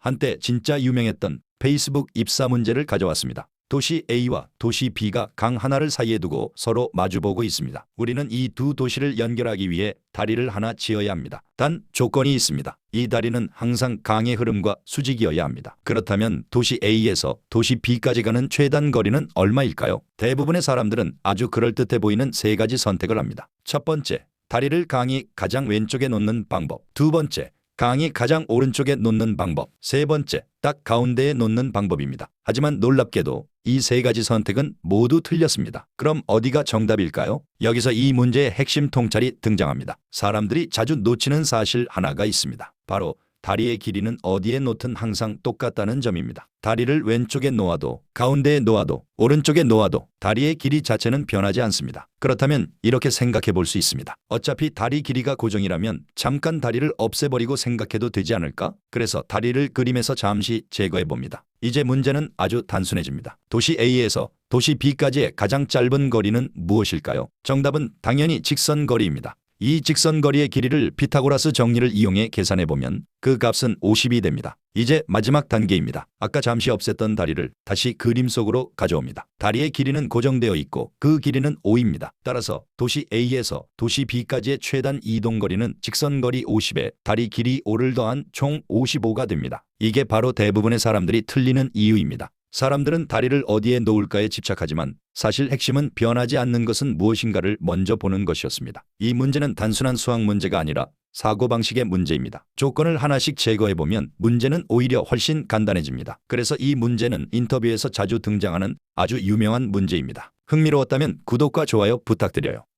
한때 진짜 유명했던 페이스북 입사 문제를 가져왔습니다. 도시 A와 도시 B가 강 하나를 사이에 두고 서로 마주보고 있습니다. 우리는 이 두 도시를 연결하기 위해 다리를 하나 지어야 합니다. 단 조건이 있습니다. 이 다리는 항상 강의 흐름과 수직이어야 합니다. 그렇다면 도시 A에서 도시 B까지 가는 최단 거리는 얼마일까요? 대부분의 사람들은 아주 그럴듯해 보이는 세 가지 선택을 합니다. 첫 번째, 다리를 강이 가장 왼쪽에 놓는 방법. 두 번째, 강이 가장 오른쪽에 놓는 방법. 세 번째, 딱 가운데에 놓는 방법입니다. 하지만 놀랍게도 이 세 가지 선택은 모두 틀렸습니다. 그럼 어디가 정답일까요? 여기서 이 문제의 핵심 통찰이 등장합니다. 사람들이 자주 놓치는 사실 하나가 있습니다. 바로 다리의 길이는 어디에 놓든 항상 똑같다는 점입니다. 다리를 왼쪽에 놓아도 가운데에 놓아도 오른쪽에 놓아도 다리의 길이 자체는 변하지 않습니다. 그렇다면 이렇게 생각해 볼 수 있습니다. 어차피 다리 길이가 고정이라면 잠깐 다리를 없애버리고 생각해도 되지 않을까? 그래서 다리를 그림에서 잠시 제거해 봅니다. 이제 문제는 아주 단순해집니다. 도시 A에서 도시 B까지의 가장 짧은 거리는 무엇일까요? 정답은 당연히 직선 거리입니다. 이 직선 거리의 길이를 피타고라스 정리를 이용해 계산해 보면 그 값은 50이 됩니다. 이제 마지막 단계입니다. 아까 잠시 없앴던 다리를 다시 그림 속으로 가져옵니다. 다리의 길이는 고정되어 있고 그 길이는 5입니다. 따라서 도시 A에서 도시 B까지의 최단 이동 거리는 직선 거리 50에 다리 길이 5를 더한 총 55가 됩니다. 이게 바로 대부분의 사람들이 틀리는 이유입니다. 사람들은 다리를 어디에 놓을까에 집착하지만 사실 핵심은 변하지 않는 것은 무엇인가를 먼저 보는 것이었습니다. 이 문제는 단순한 수학 문제가 아니라 사고방식의 문제입니다. 조건을 하나씩 제거해보면 문제는 오히려 훨씬 간단해집니다. 그래서 이 문제는 인터뷰에서 자주 등장하는 아주 유명한 문제입니다. 흥미로웠다면 구독과 좋아요 부탁드려요.